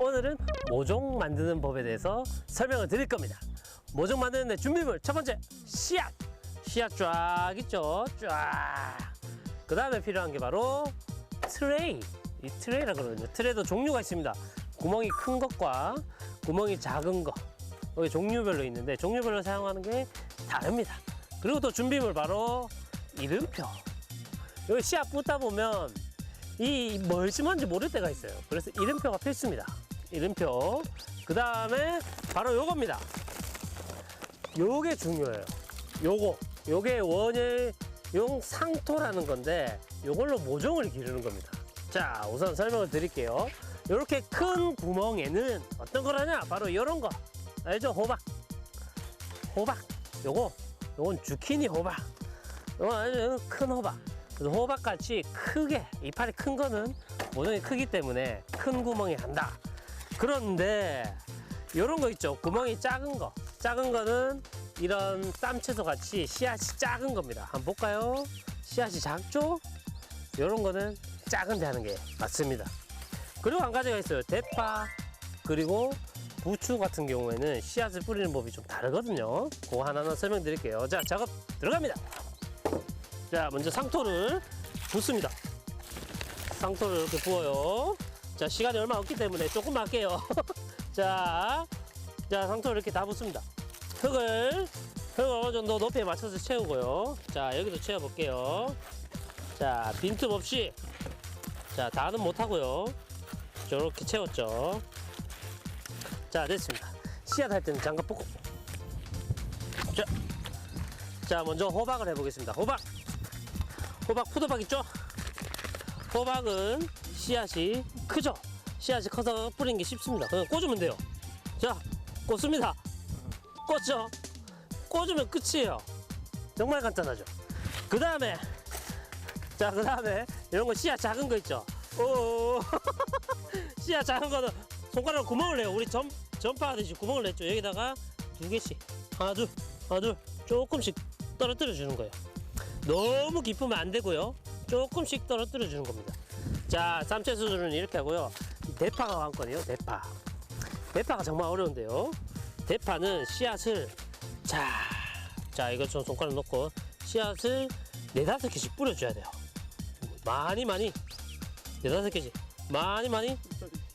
오늘은 모종 만드는 법에 대해서 설명을 드릴 겁니다. 모종 만드는 데 준비물 첫 번째 씨앗. 씨앗 쫙 있죠. 쫙. 그 다음에 필요한 게 바로 트레이. 이 트레이라 그러거든요. 트레이도 종류가 있습니다. 구멍이 큰 것과 구멍이 작은 거. 여기 종류별로 있는데 종류별로 사용하는 게 다릅니다. 그리고 또 준비물 바로 이름표. 여기 씨앗 뿌다 보면 이 멀지만지 모를 때가 있어요. 그래서 이름표가 필수입니다. 이름표. 그 다음에 바로 요겁니다. 요게 중요해요. 요거. 요게 원예용 상토라는 건데 요걸로 모종을 기르는 겁니다. 자, 우선 설명을 드릴게요. 요렇게 큰 구멍에는 어떤 걸 하냐? 바로 요런 거. 알죠? 호박. 호박. 요거. 요건 주키니 호박. 요건 아주 큰 호박. 그래서 호박같이 크게, 이파리 큰 거는 모종이 크기 때문에 큰 구멍이 한다. 그런데 요런 거 있죠. 구멍이 작은 거. 작은 거는 이런 쌈채소 같이 씨앗이 작은 겁니다. 한번 볼까요? 씨앗이 작죠? 요런 거는 작은 데 하는 게 맞습니다. 그리고 한 가지가 있어요. 대파, 그리고 부추 같은 경우에는 씨앗을 뿌리는 법이 좀 다르거든요. 그거 하나는 설명드릴게요. 자, 작업 들어갑니다. 자, 먼저 상토를 붓습니다. 상토를 이렇게 부어요. 자, 시간이 얼마 없기 때문에 조금만 할게요. 자, 자, 상토를 이렇게 다 붓습니다. 흙을, 흙을 어느 정도 높이에 맞춰서 채우고요. 자, 여기도 채워볼게요. 자, 빈틈 없이. 자, 다는 못하고요. 저렇게 채웠죠. 자, 됐습니다. 씨앗 할 때는 장갑 벗고. 자, 자, 먼저 호박을 해보겠습니다. 호박! 호박 푸드박 있죠? 호박은 씨앗이 크죠? 씨앗이 커서 뿌리는 게 쉽습니다. 그냥 꽂으면 돼요. 자, 꽂습니다. 꽂죠? 꽂으면 끝이에요. 정말 간단하죠? 그 다음에, 자, 그 다음에, 이런 거 씨앗 작은 거 있죠? 오, 씨앗 작은 거는 손가락으로 구멍을 내요. 우리 점, 점파 하듯이 구멍을 냈죠. 여기다가 두 개씩. 하나, 둘, 하나, 둘, 조금씩 떨어뜨려 주는 거예요. 너무 깊으면 안 되고요. 조금씩 떨어뜨려 주는 겁니다. 자, 쌈채 수준은 이렇게 하고요. 이 대파가 관건이에요. 대파. 대파가 정말 어려운데요. 대파는 씨앗을 자, 자 이거 좀 손가락 놓고 씨앗을 네다섯 개씩 뿌려줘야 돼요. 많이 많이 네다섯 개씩 많이 많이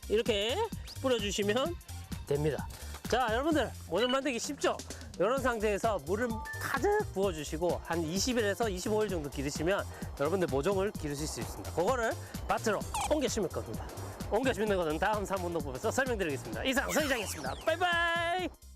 이렇게 뿌려주시면 됩니다. 자, 여러분들 모종 만들기 쉽죠? 이런 상태에서 물을 가득 부어주시고 한 20일에서 25일 정도 기르시면 여러분들 모종을 기르실 수 있습니다. 그거를 밭으로 옮겨 심을 겁니다. 옮겨 심는 것은 다음 3운동법에서 설명드리겠습니다. 이상 서이장이었습니다. 바이바이!